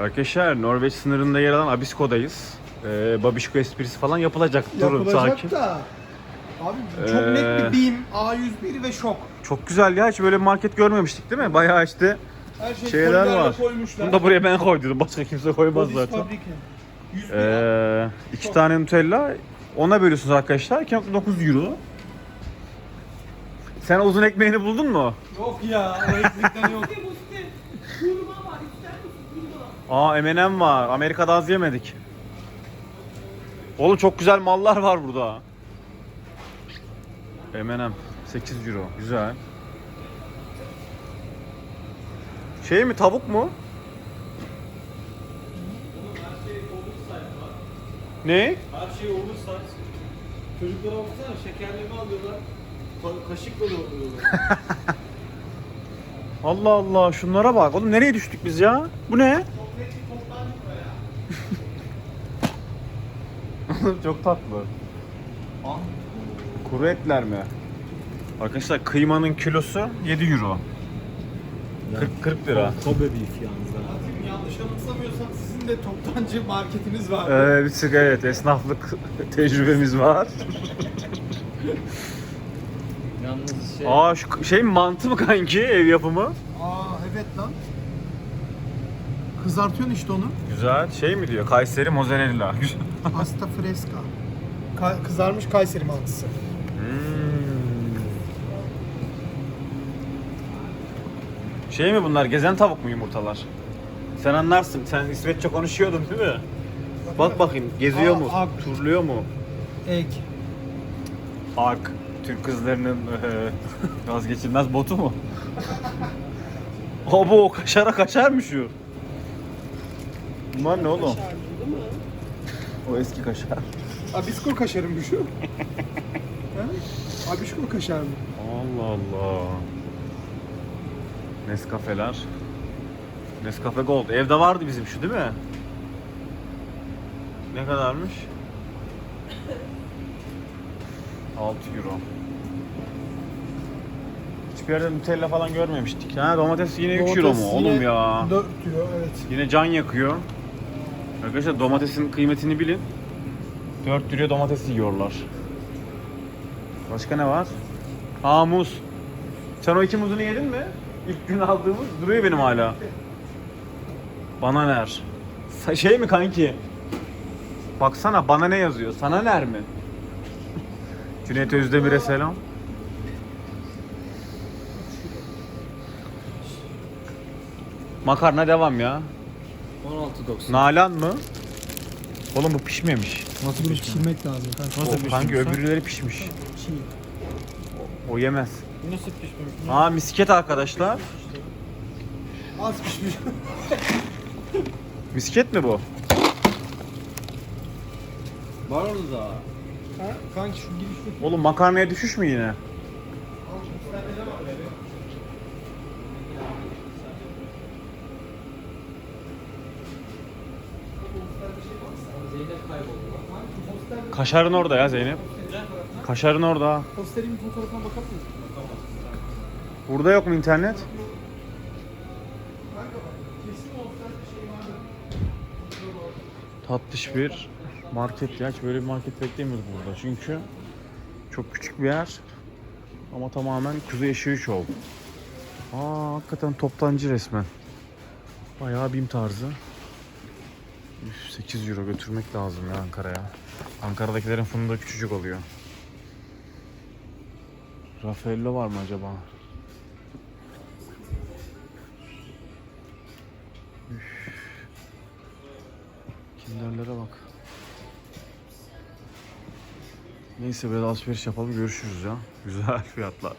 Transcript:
Arkadaşlar Norveç sınırında yer alan Abisko'dayız. Ee, babişko esprisi falan yapılacak. Durun Yapılacak sakin. da. Abi çok Ee, net bir BİM, A101 ve şok. Çok güzel ya. Hiç böyle bir market görmemiştik değil mi? Bayağı işte Her şey şeyler kolilerle var. koymuşlar. Bunu da buraya ben koydum. Başka kimse koymaz Polis zaten. Fabriken. 100 lira. Ee, iki tane Nutella. Ona bölüyorsunuz arkadaşlar. 2.9 euro. Sen uzun ekmeğini buldun mu? Yok ya, o ekmekten yok. Aa M&M var. Amerika'da az yemedik. Oğlum çok güzel mallar var burada. M&M 8 euro. Güzel. Şey mi tavuk mu? Ne? Her şey olursa çocuklara baksana şekerleme alıyorlar. ka- Kaşıkla dolduruyorlar. Allah Allah şunlara bak. Oğlum nereye düştük biz ya? Bu ne? Çok tatlı. Kuru etler mi? Arkadaşlar kıymanın kilosu 7 euro. 40, 40 lira. Kobe beef yalnız ha. Azim yanlış anımsamıyorsam sizin de toptancı marketiniz var. Ee, bir sık evet esnaflık tecrübemiz var. Yalnız şey... Aa şu şey mantı mı kanki ev yapımı? Aa evet lan. Kızartıyorsun işte onu. Güzel. Şey mi diyor? Kayseri mozzarella. Pasta fresca. Ka- kızarmış Kayseri mantısı. Hmm. Şey mi bunlar? Gezen tavuk mu yumurtalar? Sen anlarsın. Sen İsveççe konuşuyordun değil mi? Bak bakayım. Geziyor Aa, mu? ak. Turluyor mu? Ek. Ark. Türk kızlarının eee, vazgeçilmez botu mu? Abi o kaşara kaşar mı şu? Bunlar ne oğlum? O eski kaşar. Abisko kaşarı mı şu? Ha? Abisko kaşar mı? Allah Allah. Nescafeler. Nescafe Gold. Evde vardı bizim şu değil mi? Ne kadarmış? 6 euro. Hiçbir yerde Nutella falan görmemiştik. Ha domates yine 3 euro mu? Oğlum ya. 4 euro evet. Yine can yakıyor. Arkadaşlar domatesin kıymetini bilin. 4 liraya domates yiyorlar. Başka ne var? Aa muz. Sen o iki muzunu yedin mi? İlk gün aldığımız duruyor benim hala. Bana. Sa- Şey mi kanki? Baksana bana ne yazıyor? Sana ner mi? Cüneyt Özdemir'e selam. Makarna devam ya. 16.90. Nalan mı? Oğlum bu pişmemiş. Nasıl bir pişirmek lazım kanka. Nasıl Kanki öbürleri pişmiş. Çiğ. O yemez. Nasıl pişmemiş? Aa misket arkadaşlar. Az pişmiş. Misket mi bu? Var orada daha. ha? Kanki şu girişte. Oğlum makarnaya düşüş mü yine? Kaşarın orada ya Zeynep. Kaşarın orada. Posterin fotoğrafına bakar mısın? Burada yok mu internet? Tatlış bir market ya. Hiç böyle bir market beklemiyorduk burada. Çünkü çok küçük bir yer. Ama tamamen kuzu eşeği şov. Aa hakikaten toptancı resmen. Bayağı BİM tarzı. Üf, 8 euro götürmek lazım ya Ankara'ya. Ankara'dakilerin fındığı küçücük oluyor. Raffaello var mı acaba? Kinderlere bak. Neyse biraz alışveriş yapalım görüşürüz ya. Güzel fiyatlar.